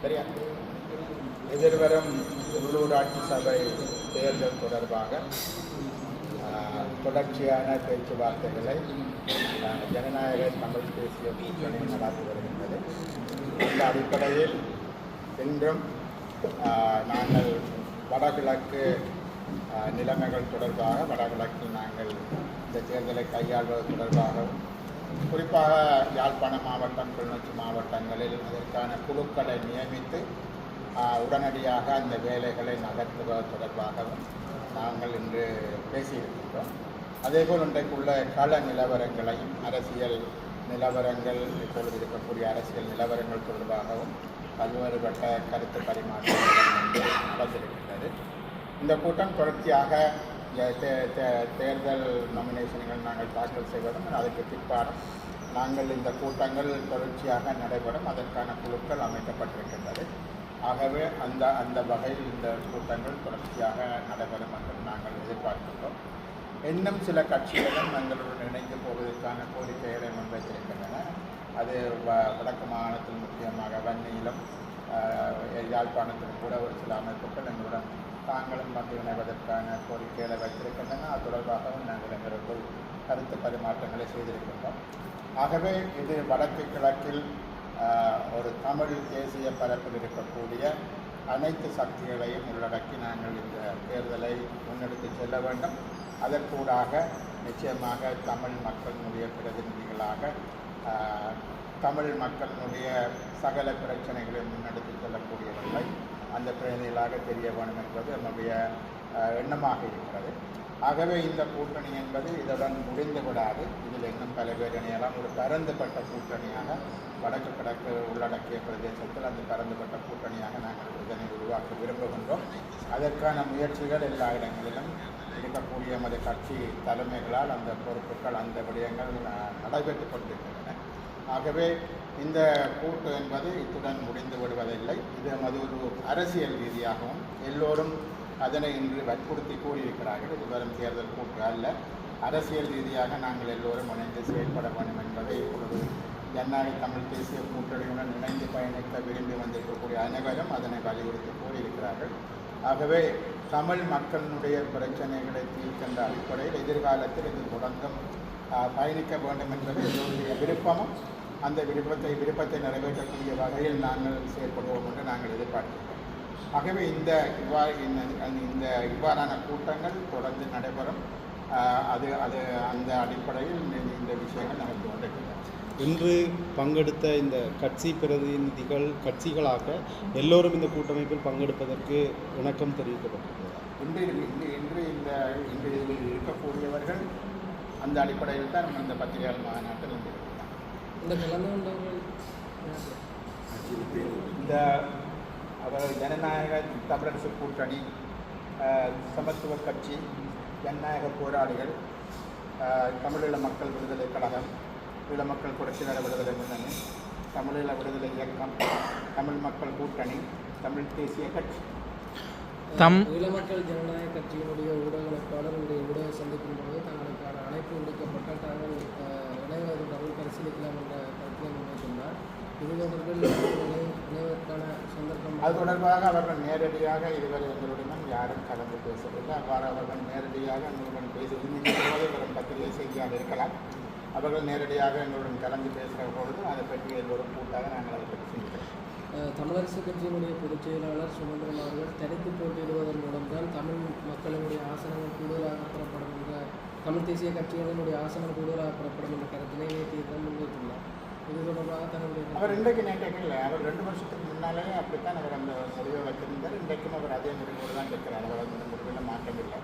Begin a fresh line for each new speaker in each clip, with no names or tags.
சரியா எதிர்வரும் உள்ளூராட்சி சபை தேர்தல் தொடர்பாக தொடர்ச்சியான பேச்சுவார்த்தைகளை ஜனநாயக தமிழ் தேசிய கூட்டணி நடத்தி வருகின்றது. இந்த அடிப்படையில் இன்றும் நாங்கள் வடகிழக்கு நிலைமைகள் தொடர்பாக வடகிழக்கில் நாங்கள் இந்த தேர்தலை கையாள்வது தொடர்பாகவும் குறிப்பாக யாழ்ப்பாண மாவட்டம் கிளிநொச்சி மாவட்டங்களில் அதற்கான குழுக்களை நியமித்து உடனடியாக அந்த வேலைகளை நகர்த்துவது தொடர்பாகவும் நாங்கள் இன்று பேசியிருக்கின்றோம். அதேபோல் இன்றைக்குள்ள கள நிலவரங்களையும் அரசியல் நிலவரங்கள் இப்பொழுது இருக்கக்கூடிய அரசியல் நிலவரங்கள் தொடர்பாகவும் பல்வேறுபட்ட கருத்து பரிமாற்றம் வந்து நடந்திருக்கின்றது. இந்த கூட்டம் தொடர்ச்சியாக தேர்தல் நாமினேஷன்கள் நாங்கள் தாக்கல் செய்வதும் அதற்கு பிற்பாடும் நாங்கள் இந்த கூட்டங்கள் தொடர்ச்சியாக நடைபெறும். அதற்கான குழுக்கள் அமைக்கப்பட்டிருக்கின்றது. ஆகவே அந்த அந்த வகையில் இந்த கூட்டங்கள் தொடர்ச்சியாக நடைபெறும் என்று நாங்கள் எதிர்பார்க்கின்றோம். இன்னும் சில கட்சிகளும் எங்களுடன் இணைந்து போவதற்கான கோரிக்கைகளை முன்வைத்திருக்கின்றன. அது வ- வடக்கு மாகாணத்தில் முக்கியமாக வன்னியிலும் யாழ்ப்பாணத்திலும் கூட ஒரு சில அமைப்புகள் எங்களுடன் தாங்களும் வந்து இணைவதற்கான கோரிக்கைகளை வைத்திருக்கின்றன. அது தொடர்பாகவும் நாங்கள் எங்களுக்குள் கருத்து பரிமாற்றங்களை செய்திருக்கின்றோம். ஆகவே இது வடக்கு கிழக்கில் ஒரு தமிழ் தேசிய பரப்பில் இருக்கக்கூடிய அனைத்து சக்திகளையும் உள்ளடக்கி நாங்கள் இந்த தேர்தலை முன்னெடுத்து செல்ல வேண்டும். அதற்கூடாக நிச்சயமாக தமிழ் மக்களினுடைய பிரதிநிதிகளாக தமிழ் மக்களினுடைய சகல பிரச்சனைகளை முன்னெடுத்து செல்லக்கூடியவர்களை அந்த பிரதிநிதிகளாக தெரிய வேண்டும் என்பது நம்முடைய எண்ணமாக இருக்கிறது. ஆகவே இந்த கூட்டணி என்பது இதுடன் முடிந்து விடாது இதில் இன்னும் பல பேர் ஒரு பரந்துபட்ட கூட்டணியாக வடக்கு கிழக்கு உள்ளடக்கிய பிரதேசத்தில் அந்த பரந்துபட்ட கூட்டணியாக நாங்கள் இதனை உருவாக்க விரும்புகின்றோம். அதற்கான முயற்சிகள் எல்லா இடங்களிலும் இருக்கக்கூடிய மது கட்சி தலைமைகளால் அந்த பொறுப்புகள் அந்த விடயங்கள் நடைபெற்று கொண்டிருக்கின்றன. ஆகவே இந்த கூட்டு என்பது இத்துடன் முடிந்து விடுவதில்லை. இது அது ஒரு அரசியல் ரீதியாகவும் எல்லோரும் அதனை இன்று வற்புறுத்தி கூறியிருக்கிறார்கள். இது வரும் தேர்தல் கூட்டு அல்ல. அரசியல் ரீதியாக நாங்கள் எல்லோரும் இணைந்து செயல்பட வேண்டும் என்பதை இப்பொழுது ஜனநாயக தமிழ் தேசிய கூட்டணியுடன் இணைந்து பயணிக்க விரும்பி வந்திருக்கக்கூடிய அனைவரும் அதனை வலியுறுத்தி கூறியிருக்கிறார்கள். ஆகவே தமிழ் மக்களினுடைய பிரச்சனைகளை தீர்க்கின்ற அடிப்படையில் எதிர்காலத்தில் இது தொடர்ந்தும் பயணிக்க வேண்டும் என்பது எல்லோருடைய விருப்பமும். அந்த விருப்பத்தை விருப்பத்தை நிறைவேற்றக்கூடிய வகையில் நாங்கள் செயல்படுவோம் என்று நாங்கள் எதிர்பார்க்கிறோம். ஆகவே இந்த இவ்வா இந்த இவ்வாறான கூட்டங்கள் தொடர்ந்து நடைபெறும். அது அது அந்த அடிப்படையில் இந்த- விஷயங்கள் நடந்து கொண்டிருக்கின்றன.
இன்று பங்கெடுத்த இந்த கட்சி பிரதிநிதிகள் கட்சிகளாக எல்லோரும் இந்த கூட்டமைப்பில் பங்கெடுப்பதற்கு இணக்கம் தெரிவிக்கப்பட்டிருக்கிறது.
இன்று இன்று இன்று இந்த இன்று இதில் இருக்கக்கூடியவர்கள் அந்த அடிப்படையில் தான் நம்ம இந்த பத்திரிகையாளர் மாநாட்டில்.
இந்த கலந்து கொண்டவர்கள்
இந்த அவர்கள் ஜனநாயக தமிழரசு கூட்டணி சமத்துவ கட்சி ஜனநாயக போராளிகள் தமிழீழ மக்கள் விடுதலை கழகம் ஈழ மக்கள் புரட்சிகர விடுதலை முன்னணி தமிழீழ விடுதலை இயக்கம் தமிழ் மக்கள் கூட்டணி தமிழ் தேசிய கட்சி.
தம்
ஈழமக்கள் ஜனநாயக கட்சியினுடைய ஊடக அமைப்பாளர் உடைய ஊடக சந்திப்பின் போது தங்களுக்கான அழைப்பு விடுக்கப்பட்டால் தாங்கள் பரிசீலிக்கலாம் என்ற கருத்தை முன்வைத்துள்ளார் இணை- இணைவதற்கான சந்தர்ப்பம்
அது தொடர்பாக அவர்கள் நேரடியாக இதுவரை எங்களுடன் யாரும் கலந்து பேசவில்லை. அவ்வாறு அவர்கள் நேரடியாக எங்களுடன் பேசுவது வரும் பத்திரிகை செய்தியாக இருக்கலாம். அவர்கள் நேரடியாக எங்களுடன் கலந்து பேசுகிற பொழுது அதை பற்றி எல்லோரும் கூட்டாக நாங்கள் அதை பற்றி சிந்திக்கிறோம்.
தமிழரசு கட்சியினுடைய பொதுச் செயலாளர் சுமந்திரன் அவர்கள் தனித்து போட்டியிடுவதன் மூலம்தான் தமிழ் மக்களினுடைய ஆசனங்கள் கூடுதலாக என்ற தமிழ் தேசிய கட்சிகளினுடைய ஆசனம் கூடுதலாக புறப்படும் என்ற கருத்தினை நேற்று முன்வைத்துள்ளார். இது தொடர்பாக தன்னுடைய
அவர் இன்றைக்கு நேற்றைக்கு இல்லை அவர் ரெண்டு வருஷத்துக்கு முன்னாலே அப்படித்தான் அவர் அந்த முடிவை வச்சிருந்தார். இன்றைக்கும் அவர் அதே முடிவோடு தான் இருக்கிறார் அவர் அந்த முடிவில் மாற்றம் இல்லை.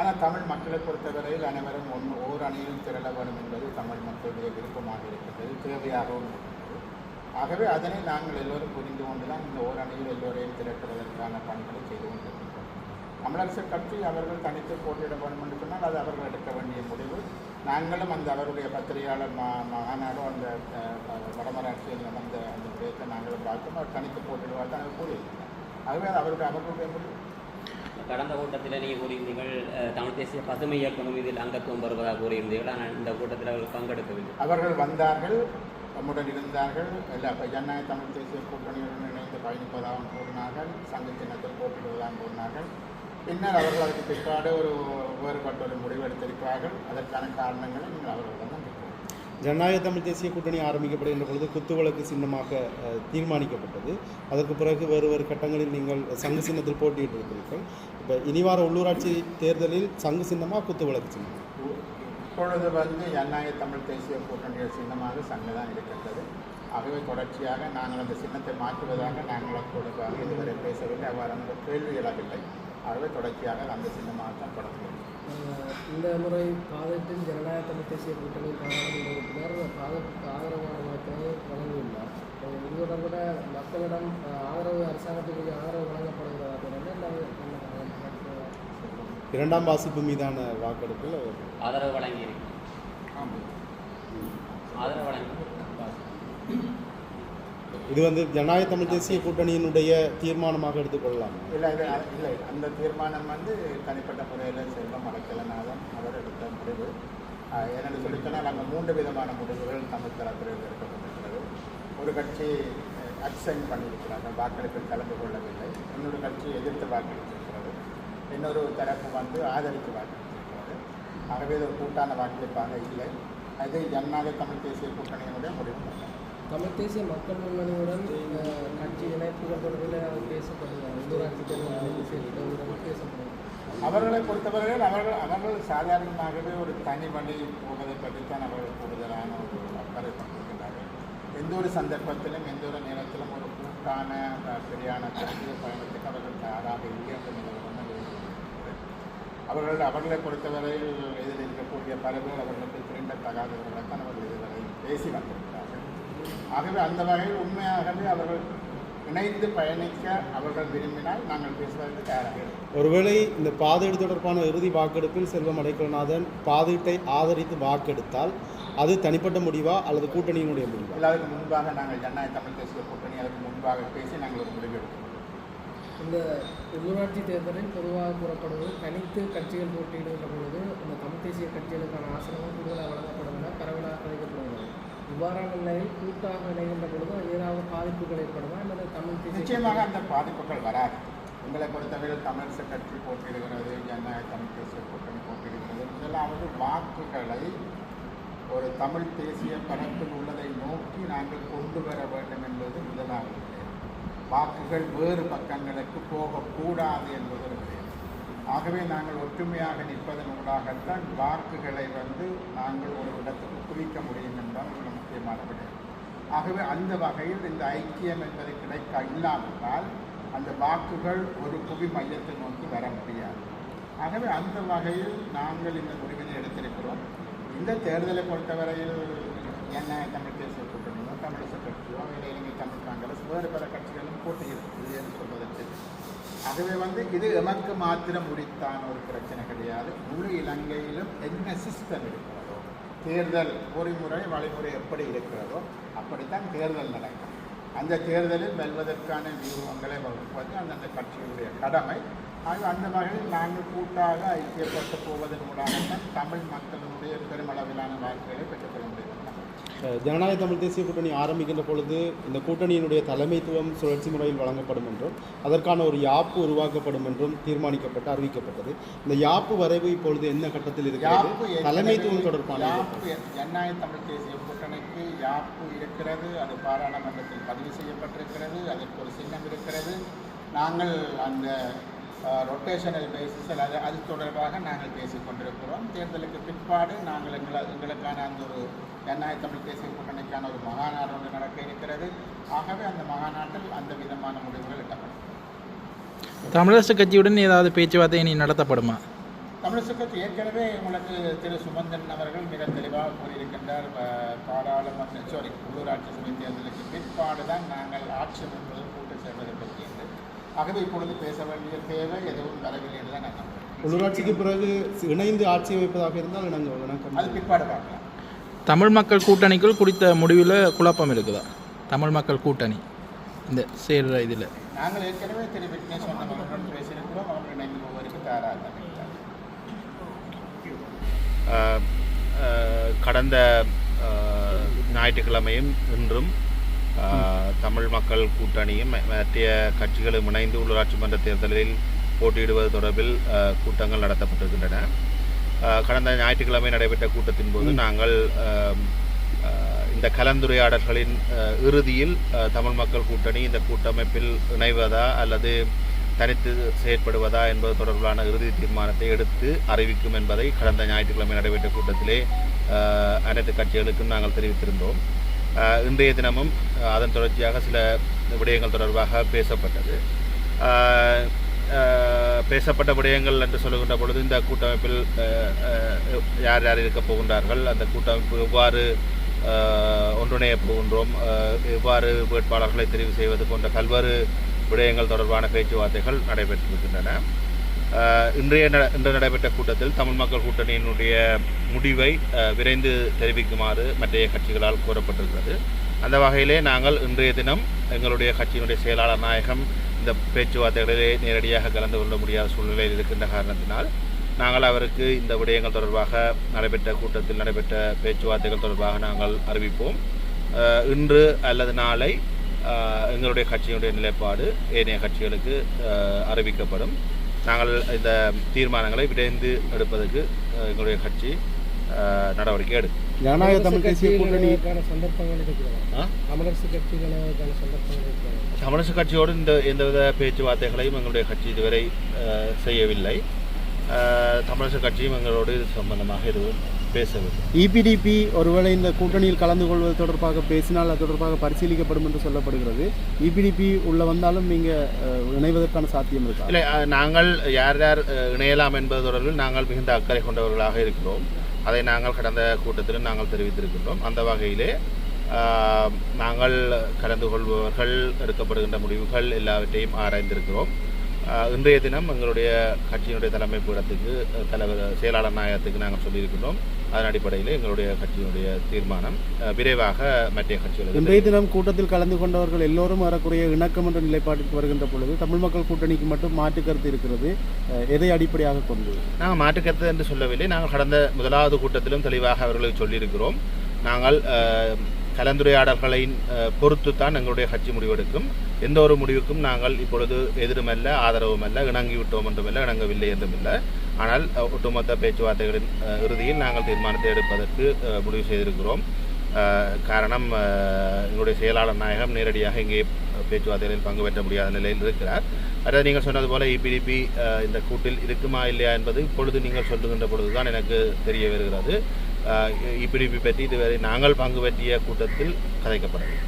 ஆனால் தமிழ் மக்களை பொறுத்தவரையில் அனைவரும் ஒன்று ஓர் அணியில் திரள வேண்டும் என்பது தமிழ் மக்களுடைய விருப்பமாக இருக்கின்றது தேவையாகவும் ஆகவே அதனை நாங்கள் எல்லோரும் புரிந்து கொண்டு தான் இந்த ஓர் எல்லோரையும் திரட்டுவதற்கான பணிகளை செய்து கொண்டிருக்கிறோம். தமிழரசு கட்சி அவர்கள் தனித்து போட்டியிட வேண்டும் என்று சொன்னால் அது அவர்கள் எடுக்க வேண்டிய முடிவு. நாங்களும் அந்த அவருடைய பத்திரிகையாளர் மா மாநாடோ அந்த வடமராட்சியில் நடந்த அந்த விடயத்தை நாங்களும் பார்த்தோம். அவர் தனித்து போட்டியிடுவார் தான் அவர் கூறியிருக்கிறார். ஆகவே அது அவருடைய அவர்களுடைய முடிவு.
கடந்த கூட்டத்தில் நீங்கள் கூறியிருந்தீர்கள் தமிழ் தேசிய பசுமை இயக்கமும் இதில் அங்கத்துவம் பெறுவதாக கூறியிருந்தீர்கள். ஆனால் இந்த கூட்டத்தில் அவர்கள் பங்கெடுக்கவில்லை.
அவர்கள் வந்தார்கள் நம்முடன் இருந்தார்கள். இப்போ ஜனநாயக தமிழ் தேசிய கூட்டணியுடன் இணைந்து பயணிப்பதாகவும் கூறினார்கள். சங்க சின்னத்தில் போட்டியிடுவதாகவும் கூறினார்கள். பின்னர் அவர்கள் அதுக்கு பிற்பாடு ஒரு வேறுபட்ட ஒரு முடிவு எடுத்திருக்கிறார்கள். அதற்கான காரணங்களை நீங்கள் அவர்களிடம் தான்.
ஜனநாயக தமிழ் தேசிய கூட்டணி ஆரம்பிக்கப்படுகின்ற பொழுது குத்துவிளக்கு சின்னமாக தீர்மானிக்கப்பட்டது. அதற்கு பிறகு வேறு வேறு கட்டங்களில் நீங்கள் சங்கு சின்னத்தில் போட்டியிட்டிருக்கிறீர்கள் இப்போ இனிவார உள்ளூராட்சி தேர்தலில் சங்கு சின்னமாக குத்துவிளக்கு சின்னம்?
இப்பொழுது வந்து ஜனநாயக தமிழ் தேசிய கூட்டணிகள் சின்னமாக சங்கம் தான் இருக்கின்றது. ஆகவே தொடர்ச்சியாக நாங்கள் அந்த சின்னத்தை மாற்றுவதாக நாங்கள் தொடர்பாக இதுவரை பேசவில்லை. அவ்வாறு அந்த கேள்வி எழவில்லை. ஆகவே தொடர்ச்சியாக அந்த சின்னமாக தான் தொடர்கிறது.
இந்த முறை பாதத்தின் ஜனநாயக தமிழ் தேசிய கூட்டணி பாராளுமன்ற உறுப்பினர் பாதத்துக்கு ஆதரவான வாக்களை வழங்கியுள்ளார். இது தொடர்புட மக்களிடம் ஆதரவு அரசாங்கத்துக்கு ஆதரவு வழங்கப்படுகிறதா தொடர்ந்து
இரண்டாம் வாசிப்பு மீதான வாக்கெடுப்பில்
ஆதரவு வழங்கி இருக்கு
ஆமாம்.
ஆதரவு வழங்கி
இது வந்து ஜனநாயக தமிழ் தேசிய கூட்டணியினுடைய தீர்மானமாக எடுத்துக்கொள்ளலாம்.
இல்லை இது இல்லை அந்த தீர்மானம் வந்து தனிப்பட்ட முறையில் செல்வம் அடைக்கலனாலும் அவர் எடுத்த முடிவு. ஏன்னு ஏனென்று சொல்லித்தனால் அங்கே மூன்று விதமான முடிவுகள் தமிழ் தரப்பில் எடுக்கப்பட்டிருக்கிறது. ஒரு கட்சி அக்சென்ட் பண்ணியிருக்கிறாங்க வாக்கெடுப்பில் கலந்து கொள்ளவில்லை. இன்னொரு கட்சி எதிர்த்து வாக்களித்திருக்கிறது. இன்னொரு தரப்பு வந்து ஆதரித்து வாக்களித்திருக்கிறது. ஆகவே இது ஒரு கூட்டான வாக்களிப்பாக இல்லை. அது ஜனநாயக தமிழ் தேசிய கூட்டணியினுடைய முடிவு.
தமிழ் தேசிய மக்கள் முன்னணியுடன் கட்சி இணைப்புகள் தொடர்பில் அவர் பேசப்படுகிறார் பேசப்படுகிறார்
அவர்களை பொறுத்தவரையில் அவர்கள் அவர்கள் சாதாரணமாகவே ஒரு தனி வழி போவதை பற்றித்தான் அவர்கள் கூடுதலான ஒரு அக்கறை கொண்டிருக்கிறார்கள். எந்த ஒரு சந்தர்ப்பத்திலும் எந்த ஒரு நேரத்திலும் ஒரு கூட்டான சரியான கருத்திய பயணத்துக்கு அவர்கள் தயாராக இல்லை என்ற அவர்கள் அவர்களை பொறுத்தவரையில் இதில் இருக்கக்கூடிய பரவல் அவர்களுக்கு திரும்பத்தகாதவர்களைத்தான் அவர்கள் இதுவரை பேசி வந்திருக்கிறார்கள் ஆகவே அந்த வகையில் உண்மையாகவே அவர்கள் இணைந்து பயணிக்க அவர்கள் விரும்பினால் நாங்கள் பேசுவதற்கு தயாராக
ஒருவேளை இந்த பாதீடு தொடர்பான இறுதி வாக்கெடுப்பில் செல்வம் அடைக்கலநாதன் பாதீட்டை ஆதரித்து வாக்கெடுத்தால் அது தனிப்பட்ட முடிவா அல்லது கூட்டணியினுடைய முடிவா?
எல்லாருக்கும் முன்பாக நாங்கள் ஜனநாயக தமிழ் தேசிய கூட்டணி அதற்கு முன்பாக பேசி நாங்கள் ஒரு முடிவு எடுக்கிறோம்
இந்த உள்ளூராட்சி தேர்தலில் பொதுவாக கூறப்படுவது தனித்து கட்சிகள் போட்டியிடுகின்ற பொழுது இந்த தமிழ் தேசிய கட்சிகளுக்கான ஆசனங்கள் கூடுதலாக வழங்கப்படும் இவ்வாறான நிலையில் கூட்டாக இணைகின்ற பொழுது ஏதாவது பாதிப்புகள் ஏற்படுமா அல்லது தமிழ்
நிச்சயமாக அந்த பாதிப்புகள் வராது உங்களை பொறுத்தவரையில் தமிழ் கட்சி போட்டியிடுகிறது ஜனநாயக தமிழ் தேசிய கூட்டணி போட்டியிடுகிறது முதலாவது வாக்குகளை ஒரு தமிழ் தேசிய பரப்பில் உள்ளதை நோக்கி நாங்கள் கொண்டு வர வேண்டும் என்பது முதலாவது. வாக்குகள் வேறு பக்கங்களுக்கு போகக்கூடாது என்பது. ஆகவே நாங்கள் ஒற்றுமையாக நிற்பதன் ஊடாகத்தான் வாக்குகளை வந்து நாங்கள் ஒரு இடத்துக்கு குவிக்க முடியும் என்பதால் ஒரு முக்கியமான விடயம் ஆகவே அந்த வகையில் இந்த ஐக்கியம் என்பது கிடைக்க இல்லாவிட்டால் அந்த வாக்குகள் ஒரு புவி மையத்தை நோக்கி வர முடியாது. ஆகவே அந்த வகையில் நாங்கள் இந்த முடிவினை எடுத்திருக்கிறோம். இந்த தேர்தலை பொறுத்தவரையில் என்ன தமிழ் தேசிய கூட்டணியோ தமிழிசை கட்சியோ இல்லை இலங்கை தமிழ் காங்கிரஸ் வேறு பல கட்சிகளும் போட்டியிருக்கும் அதுவே வந்து இது எமக்கு மாத்திரம் உரித்தான ஒரு பிரச்சனை கிடையாது. முழு இலங்கையிலும் என்ன சிஸ்டம் இருக்கிறதோ தேர்தல் பொறிமுறை வழிமுறை எப்படி இருக்கிறதோ அப்படித்தான் தேர்தல் நடக்கும். அந்த தேர்தலில் வெல்வதற்கான வியூகங்களை வகுப்பது அந்தந்த கட்சியினுடைய கடமை. ஆக அந்த வகையில் நாங்கள் கூட்டாக ஐக்கியப்பட்டு போவதன் மூலமாக தமிழ் மக்களுடைய பெருமளவிலான வாக்குகளை பெற்றுக்கொள்ள
ஜனநாயக தமிழ் தேசிய கூட்டணி ஆரம்பிக்கின்ற பொழுது இந்த கூட்டணியினுடைய தலைமைத்துவம் சுழற்சி முறையில் வழங்கப்படும் என்றும் அதற்கான ஒரு யாப்பு உருவாக்கப்படும் என்றும் தீர்மானிக்கப்பட்டு அறிவிக்கப்பட்டது. இந்த யாப்பு வரைவு இப்பொழுது என்ன கட்டத்தில் இருக்கிறது? தலைமைத்துவம் தொடர்பான
ஜனநாயக தமிழ் தேசிய கூட்டணிக்கு யாப்பு இருக்கிறது அது பாராளுமன்றத்தில் பதிவு செய்யப்பட்டிருக்கிறது அதற்கு ஒரு சின்னம் இருக்கிறது. நாங்கள் அந்த ரொட்டேஷனல் பேசிஸில் அது அது தொடர்பாக நாங்கள் பேசிக் கொண்டிருக்கிறோம். தேர்தலுக்கு பிற்பாடு நாங்கள் எங்களை எங்களுக்கான அந்த ஒரு ஜனநாயக தமிழ் தேசிய கூட்டணிக்கான ஒரு மகாநாடு ஒன்று நடக்க இருக்கிறது. ஆகவே அந்த மகாநாட்டில் அந்த விதமான முடிவுகள் எட்டப்படும்
தமிழரசு கட்சியுடன் ஏதாவது பேச்சுவார்த்தை இனி நடத்தப்படுமா?
தமிழிசை கட்சி ஏற்கனவே உங்களுக்கு திரு சுமந்தன் அவர்கள் மிக தெளிவாக கூறியிருக்கின்றார். பாராளுமன்ற சாரி உள்ளூராட்சி சபை தேர்தலுக்கு பிற்பாடு தான் நாங்கள் ஆட்சி அமைப்பது கூட்டு சேர்வதை பற்றி ஆகவே இப்பொழுது பேச வேண்டிய தேவை எதுவும் வரவில்லை என்று தான் நான் நம்புகிறேன்.
உள்ளூராட்சிக்கு பிறகு இணைந்து ஆட்சி அமைப்பதாக இருந்தால்
அது
இணக்கம்.
பிற்பாடு பார்க்கலாம்.
தமிழ் மக்கள் கூட்டணிக்குள் குறித்த முடிவில் குழப்பம் இருக்குதா? தமிழ் மக்கள் கூட்டணி. இந்த சேர்ற இதில்.
நாங்கள் ஏற்கனவே திரு விக்னேஷ் அவர்களுடன் பேசியிருக்கிறோம். அவர்கள் இணைந்து போவதற்கு தயாராக
கடந்த ஞாயிற்றுக்கிழமையும் இன்றும் தமிழ் மக்கள் கூட்டணியும் மற்ற கட்சிகளும் இணைந்து உள்ளூராட்சி மன்ற தேர்தலில் போட்டியிடுவது தொடர்பில் கூட்டங்கள் நடத்தப்பட்டிருக்கின்றன. கடந்த ஞாயிற்றுக்கிழமை நடைபெற்ற கூட்டத்தின் போது நாங்கள் இந்த கலந்துரையாடல்களின் இறுதியில் தமிழ் மக்கள் கூட்டணி இந்த கூட்டமைப்பில் இணைவதா அல்லது தனித்து செயற்படுவதா என்பது தொடர்பிலான இறுதி தீர்மானத்தை எடுத்து அறிவிக்கும் என்பதை கடந்த ஞாயிற்றுக்கிழமை நடைபெற்ற கூட்டத்திலே அனைத்து கட்சிகளுக்கும் நாங்கள் தெரிவித்திருந்தோம். இன்றைய தினமும் அதன் தொடர்ச்சியாக சில விடயங்கள் தொடர்பாக பேசப்பட்டது. பேசப்பட்ட விடயங்கள் என்று சொல்லுகின்ற பொழுது இந்த கூட்டமைப்பில் யார் யார் இருக்கப் போகின்றார்கள் அந்த கூட்டமைப்பு எவ்வாறு ஆஹ், ஒன்றிணையப் போகின்றோம் எவ்வாறு வேட்பாளர்களை தெரிவு செய்வது போன்ற பல்வேறு விடயங்கள் தொடர்பான பேச்சுவார்த்தைகள் நடைபெற்றிருக்கின்றன. ஆஹ், இன்றைய இன்று நடைபெற்ற கூட்டத்தில் தமிழ் மக்கள் கூட்டணியினுடைய முடிவை விரைந்து தெரிவிக்குமாறு மற்றைய கட்சிகளால் கூறப்பட்டிருக்கிறது அந்த வகையிலே நாங்கள் இன்றைய தினம் எங்களுடைய கட்சியினுடைய செயலாளர் நாயகம் இந்த பேச்சுவார்த்தைகளிலே நேரடியாக கலந்து கொள்ள முடியாத சூழ்நிலையில் இருக்கின்ற காரணத்தினால் நாங்கள் அவருக்கு இந்த விடயங்கள் தொடர்பாக நடைபெற்ற கூட்டத்தில் நடைபெற்ற பேச்சுவார்த்தைகள் தொடர்பாக நாங்கள் அறிவிப்போம். இன்று அல்லது நாளை எங்களுடைய கட்சியினுடைய நிலைப்பாடு ஏனைய கட்சிகளுக்கு அறிவிக்கப்படும். நாங்கள் இந்த தீர்மானங்களை விரைந்து எடுப்பதற்கு எங்களுடைய கட்சி ஆஹ், நடவடிக்கை எடுக்கும்.
ஜனநாயக தமிழ் தேசிய கூட்டணி?
தமிழரசு
கட்சியோடு இந்த எந்தவித பேச்சுவார்த்தைகளையும் எங்களுடைய கட்சி இதுவரை செய்யவில்லை. ஆஹ், தமிழரசு கட்சியும் எங்களோடு இது சம்பந்தமாக எதுவும் பேசவில்லை
இபிடிபி ஒருவேளை இந்த கூட்டணியில் கலந்து கொள்வது தொடர்பாக பேசினால் அது தொடர்பாக பரிசீலிக்கப்படும் என்று சொல்லப்படுகிறது. இபிடிபி உள்ள வந்தாலும் நீங்கள் இணைவதற்கான சாத்தியம் இருக்கா?
இல்லை நாங்கள் யார் யார் இணையலாம் என்பது தொடர்பில் நாங்கள் மிகுந்த அக்கறை கொண்டவர்களாக இருக்கிறோம். அதை நாங்கள் கடந்த கூட்டத்திலும் நாங்கள் தெரிவித்திருக்கின்றோம். அந்த வகையிலே நாங்கள் கலந்து கொள்பவர்கள் எடுக்கப்படுகின்ற முடிவுகள் எல்லாவற்றையும் ஆராய்ந்திருக்கிறோம். இன்றைய தினம் எங்களுடைய கட்சியினுடைய தலைமை பீடத்துக்கு தலைவர் செயலாளர் நாயகத்துக்கு நாங்கள் சொல்லியிருக்கின்றோம். அதன் அடிப்படையில் எங்களுடைய கட்சியினுடைய தீர்மானம் விரைவாக மற்ற கட்சிகளுக்கு
இன்றைய தினம் கூட்டத்தில் கலந்து கொண்டவர்கள் எல்லோரும் ஏறக்குறைய இணக்கம் என்ற நிலைப்பாட்டிற்கு வருகின்ற பொழுது தமிழ் மக்கள் கூட்டணிக்கு மட்டும் மாற்று கருத்து இருக்கிறது. எதை அடிப்படையாக கொண்டு
நாங்கள் மாற்றுக்கருத்து என்று சொல்லவில்லை. நாங்கள் கடந்த முதலாவது கூட்டத்திலும் தெளிவாக அவர்களுக்கு சொல்லியிருக்கிறோம். நாங்கள் கலந்துரையாடல்களின் பொறுத்து தான் எங்களுடைய கட்சி முடிவெடுக்கும். எந்த ஒரு முடிவுக்கும் நாங்கள் இப்பொழுது எதிருமல்ல ஆதரவுமல்ல இணங்கி விட்டோம் என்றுமல்ல இணங்கவில்லை என்றுமில்லை. ஆனால் ஒட்டுமொத்த பேச்சுவார்த்தைகளின் இறுதியில் நாங்கள் தீர்மானத்தை எடுப்பதற்கு முடிவு செய்திருக்கிறோம். காரணம் எங்களுடைய செயலாளர் நாயகம் நேரடியாக இங்கே பேச்சுவார்த்தைகளில் பங்கு பெற்ற முடியாத நிலையில் இருக்கிறார். அதாவது நீங்கள் சொன்னது போல இபிடிபி இந்த கூட்டில் இருக்குமா இல்லையா என்பது இப்பொழுது நீங்கள் சொல்லுகின்ற பொழுதுதான் எனக்கு தெரிய வருகிறது. இபிடிபி பற்றி இதுவரை நாங்கள் பங்கு பற்றிய கூட்டத்தில் கதைக்கப்படவில்லை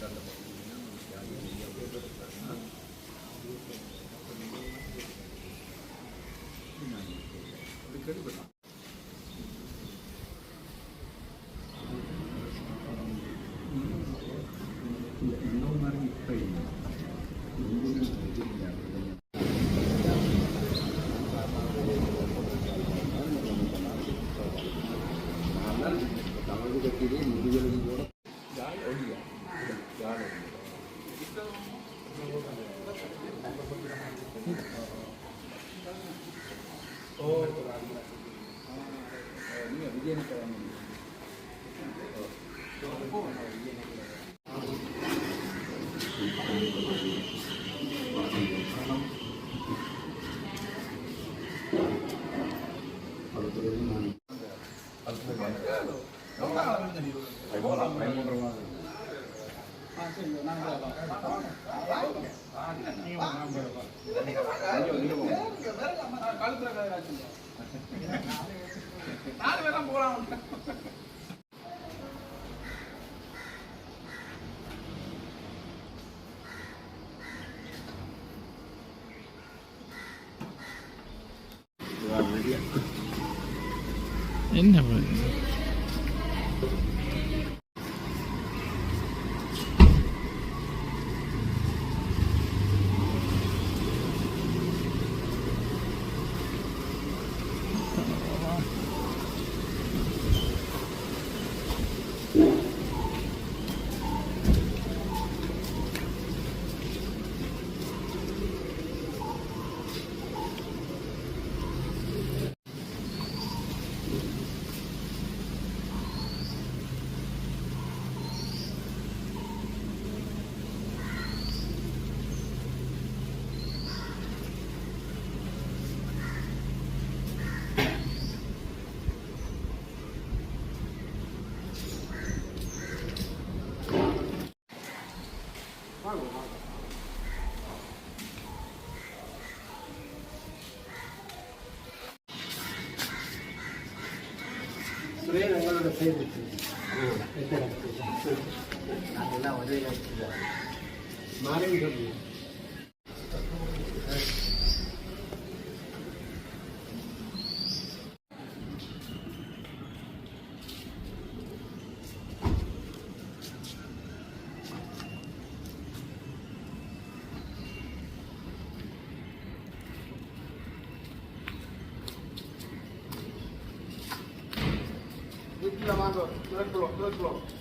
Gracias. Oh. நாலு பேரும் போகலாம்
என்ன
மாறி Tranquilo, tranquilo.